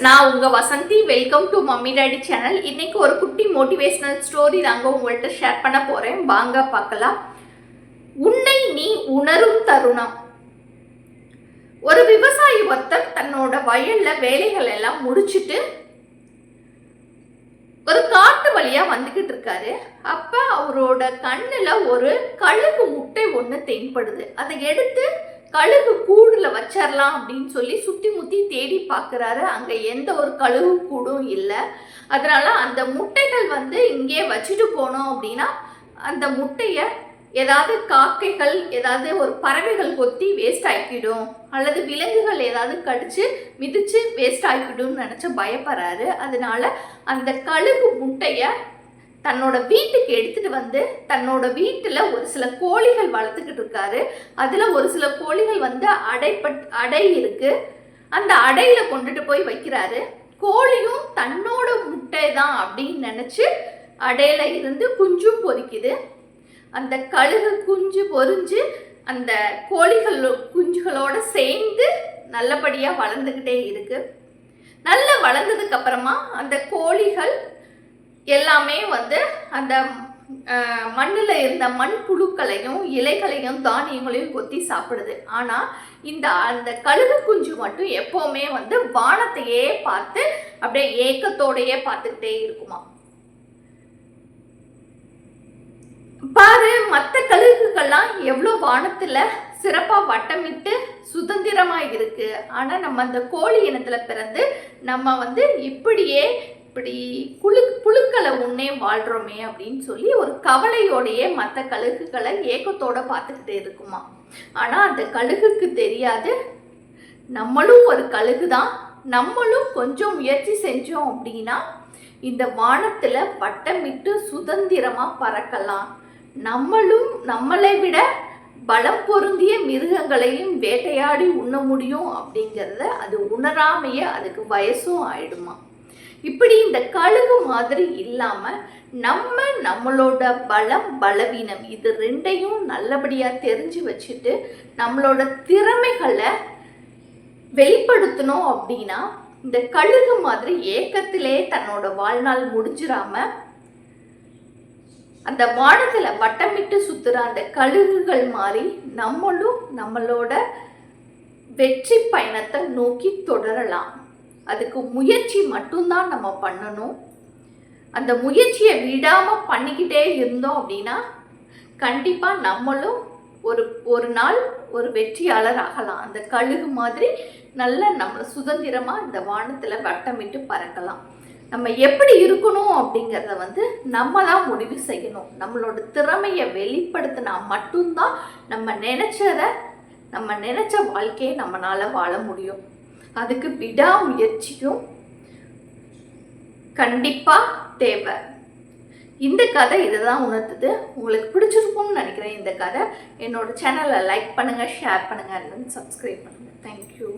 நான் உங்க Vasanthi welcome to mummy daddy channel இன்னைக்கு ஒரு குட்டி மோட்டிவேஷனல் ஸ்டோரி நாங்க உங்கள்கிட்ட ஷேர் பண்ண போறேன். வாங்க பார்க்கலாம். உன்னை நீ உணரும் தருணம். ஒரு விவசாயி ஒருத்தர் தன்னோட வயல்ல வேலைகள் எல்லாம் முடிச்சிட்டு ஒரு காட்டு வழியா வந்துகிட்டு இருக்காரு. அப்ப அவரோட கண்ணுல ஒரு கழுகு முட்டை ஒண்ணு தென்படுது அதை எடுத்து கழுகு கூடுல வச்சிடலாம் அப்படின்னு சொல்லி சுத்தி முத்தி தேடி பார்க்குறாரு அங்க எந்த ஒரு கழுகு கூடும் இல்லை. அதனால அந்த முட்டைகள் வந்து இங்கே வச்சுட்டு போனோம் அப்படின்னா அந்த முட்டைய ஏதாவது காக்கைகள் ஏதாவது ஒரு பறவைகள் கொத்தி வேஸ்ட் ஆக்கிடும். அல்லது விலங்குகள் ஏதாவது கடிச்சு மிதிச்சு வேஸ்ட் ஆக்கிடும்னு நினச்சி பயப்படுறாரு. அதனால அந்த கழுகு முட்டையை தன்னோட வீட்டுக்கு எடுத்துட்டு வந்து தன்னோட வீட்டில் ஒரு சில கோழிகள் வளர்த்துக்கிட்டு இருக்காரு. அதில் ஒரு சில கோழிகள் வந்து அடைப்பட் அடை இருக்கு. அந்த அடையில கொண்டுட்டு போய் வைக்கிறாரு. கோழியும் தன்னோட முட்டை தான் அப்படின்னு நினச்சி அடையில இருந்து குஞ்சும் பொரிக்குது அந்த கழுகு குஞ்சு பொரிஞ்சு அந்த கோழிகள் குஞ்சுகளோட சேர்ந்து நல்லபடியாக வளர்ந்துக்கிட்டே இருக்கு. நல்லா வளர்ந்ததுக்கு அப்புறமா அந்த கோழிகள் எல்லாமே வந்து அந்த மண்ணில் இருந்த மண் புழுக்களையும் இலைகளையும் தானியங்களையும் கொத்தி சாப்பிடுது. ஆனால் இந்த அந்த கழுகு குஞ்சு மட்டும் எப்போவுமே வந்து வானத்தையே பார்த்து அப்படியே ஏக்கத்தோடையே பார்த்துக்கிட்டே இருக்குமா. பாரு மற்ற கழுகுகள்லாம் எவ்வளோ வானத்தில் சிறப்பாக வட்டமிட்டு சுதந்திரமாக இருக்கு. ஆனால் நம்ம அந்த கோழி இனத்தில் பிறந்து நம்ம வந்து இப்படியே இப்படி குழு புழுக்களை உன்னே வாழ்கிறோமே அப்படின்னு சொல்லி ஒரு கவலையோடையே மற்ற கழுகுகளை ஏக்கத்தோட பார்த்துக்கிட்டே இருக்குமா. ஆனால் அந்த கழுகுக்கு தெரியாது. நம்மளும் ஒரு கழுகு தான் நம்மளும் கொஞ்சம் முயற்சி செஞ்சோம் அப்படின்னா இந்த வானத்தில் வட்டமிட்டு சுதந்திரமாக பறக்கலாம். நம்மளும் நம்மளை விட பலம் பொருந்திய மிருகங்களையும் வேட்டையாடி உண்ண முடியும் அப்படிங்கிறத அது உணராமையே அதுக்கு வயசும் ஆயிடுமா. இப்படி இந்த கழுகு மாதிரி இல்லாம நம்ம நம்மளோட பலம் பலவீனம் இது ரெண்டையும் நல்லபடியா தெரிஞ்சு வச்சுட்டு நம்மளோட திறமைகளை வெளிப்படுத்தணும் அப்படின்னா இந்த கழுகு மாதிரி ஏக்கத்திலே தன்னோட வாழ்நாள் முடிஞ்சிடாம அந்த வானத்தில் வட்டமிட்டு சுத்துற அந்த கழுகுகள் மாதிரி நம்மளும் நம்மளோட வெற்றி பயணத்தை நோக்கி தொடரலாம். அதுக்கு முயற்சி மட்டும்தான் நம்ம பண்ணணும். அந்த முயற்சியை விடாமல் பண்ணிக்கிட்டே இருந்தோம் அப்படின்னா கண்டிப்பாக நம்மளும் ஒரு ஒரு நாள் ஒரு வெற்றியாளர் ஆகலாம். அந்த கழுகு மாதிரி நல்ல நம்ம சுதந்திரமாக இந்த வானத்தில் வட்டமிட்டு பறக்கலாம். நம்ம எப்படி இருக்கணும் அப்படிங்கிறத வந்து நம்ம தான் முடிவு செய்யணும். நம்மளோட திறமையை வெளிப்படுத்தினா மட்டும்தான் நம்ம நினச்சத நம்ம நினச்ச வாழ்க்கையை நம்மளால வாழ முடியும். அதுக்கு விடாமுயற்சியும் கண்டிப்பாக தேவை. இந்த கதை இதை தான் உணர்த்துது உங்களுக்கு பிடிச்சிருக்கும்னு நினைக்கிறேன் இந்த கதை. என்னோட சேனலை லைக் பண்ணுங்கள் ஷேர் பண்ணுங்கள் அண்ட் சப்ஸ்கிரைப் பண்ணுங்கள் தேங்க்யூ